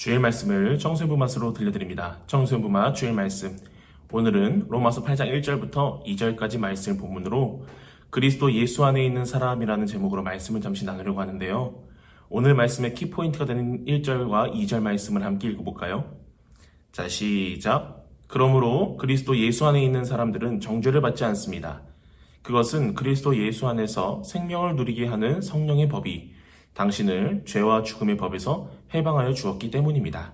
주일 말씀을 청소년부 맛으로 들려드립니다. 청소년부 맛 주일 말씀. 오늘은 로마서 8장 1절부터 2절까지 말씀 본문으로 그리스도 예수 안에 있는 사람이라는 제목으로 말씀을 잠시 나누려고 하는데요. 오늘 말씀의 키포인트가 되는 1절과 2절 말씀을 함께 읽어볼까요? 자, 시작. 그러므로 그리스도 예수 안에 있는 사람들은 정죄를 받지 않습니다. 그것은 그리스도 예수 안에서 생명을 누리게 하는 성령의 법이 당신을 죄와 죽음의 법에서 해방하여 주었기 때문입니다.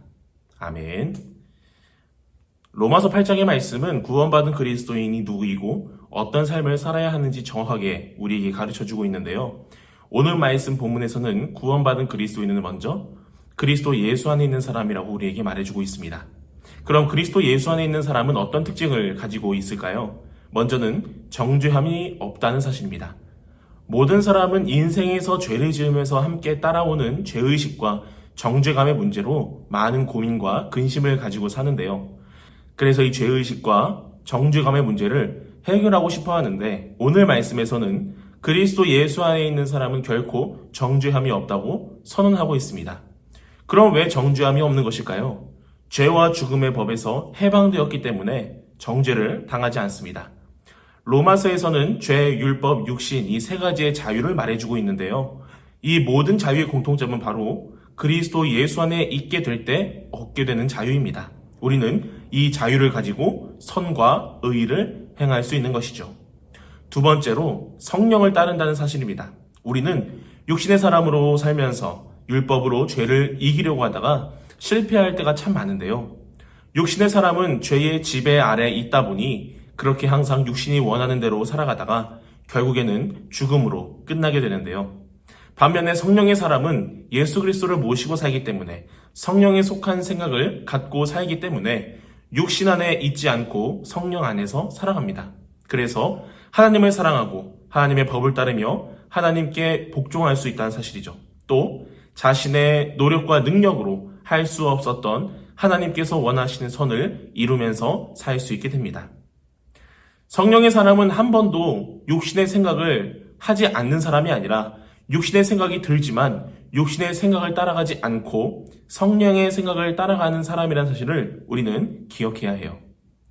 아멘. 로마서 8장의 말씀은 구원받은 그리스도인이 누구이고 어떤 삶을 살아야 하는지 정확하게 우리에게 가르쳐 주고 있는데요. 오늘 말씀 본문에서는 구원받은 그리스도인은 먼저 그리스도 예수 안에 있는 사람이라고 우리에게 말해주고 있습니다. 그럼 그리스도 예수 안에 있는 사람은 어떤 특징을 가지고 있을까요? 먼저는 정죄함이 없다는 사실입니다. 모든 사람은 인생에서 죄를 지으면서 함께 따라오는 죄의식과 정죄감의 문제로 많은 고민과 근심을 가지고 사는데요. 그래서 이 죄의식과 정죄감의 문제를 해결하고 싶어 하는데 오늘 말씀에서는 그리스도 예수 안에 있는 사람은 결코 정죄함이 없다고 선언하고 있습니다. 그럼 왜 정죄함이 없는 것일까요? 죄와 죽음의 법에서 해방되었기 때문에 정죄를 당하지 않습니다. 로마서에서는 죄, 율법, 육신 이 세 가지의 자유를 말해주고 있는데요. 이 모든 자유의 공통점은 바로 그리스도 예수 안에 있게 될 때 얻게 되는 자유입니다. 우리는 이 자유를 가지고 선과 의를 행할 수 있는 것이죠. 두 번째로 성령을 따른다는 사실입니다. 우리는 육신의 사람으로 살면서 율법으로 죄를 이기려고 하다가 실패할 때가 참 많은데요. 육신의 사람은 죄의 지배 아래 있다 보니 그렇게 항상 육신이 원하는 대로 살아가다가 결국에는 죽음으로 끝나게 되는데요. 반면에 성령의 사람은 예수 그리스도를 모시고 살기 때문에 성령에 속한 생각을 갖고 살기 때문에 육신 안에 있지 않고 성령 안에서 살아갑니다. 그래서 하나님을 사랑하고 하나님의 법을 따르며 하나님께 복종할 수 있다는 사실이죠. 또 자신의 노력과 능력으로 할 수 없었던 하나님께서 원하시는 선을 이루면서 살 수 있게 됩니다. 성령의 사람은 한 번도 육신의 생각을 하지 않는 사람이 아니라 육신의 생각이 들지만 육신의 생각을 따라가지 않고 성령의 생각을 따라가는 사람이라는 사실을 우리는 기억해야 해요.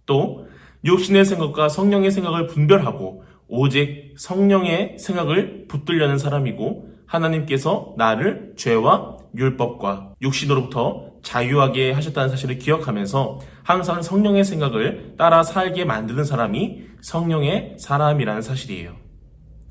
또 육신의 생각과 성령의 생각을 분별하고 오직 성령의 생각을 붙들려는 사람이고 하나님께서 나를 죄와 율법과 육신으로부터 자유하게 하셨다는 사실을 기억하면서 항상 성령의 생각을 따라 살게 만드는 사람이 성령의 사람이라는 사실이에요.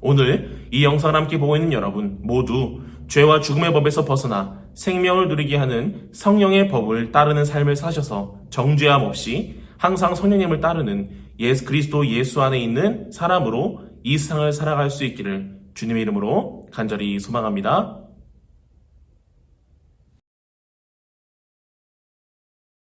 오늘 이 영상을 함께 보고 있는 여러분 모두 죄와 죽음의 법에서 벗어나 생명을 누리게 하는 성령의 법을 따르는 삶을 사셔서 정죄함 없이 항상 성령님을 따르는 예수 그리스도 예수 안에 있는 사람으로 이 세상을 살아갈 수 있기를 주님의 이름으로 간절히 소망합니다.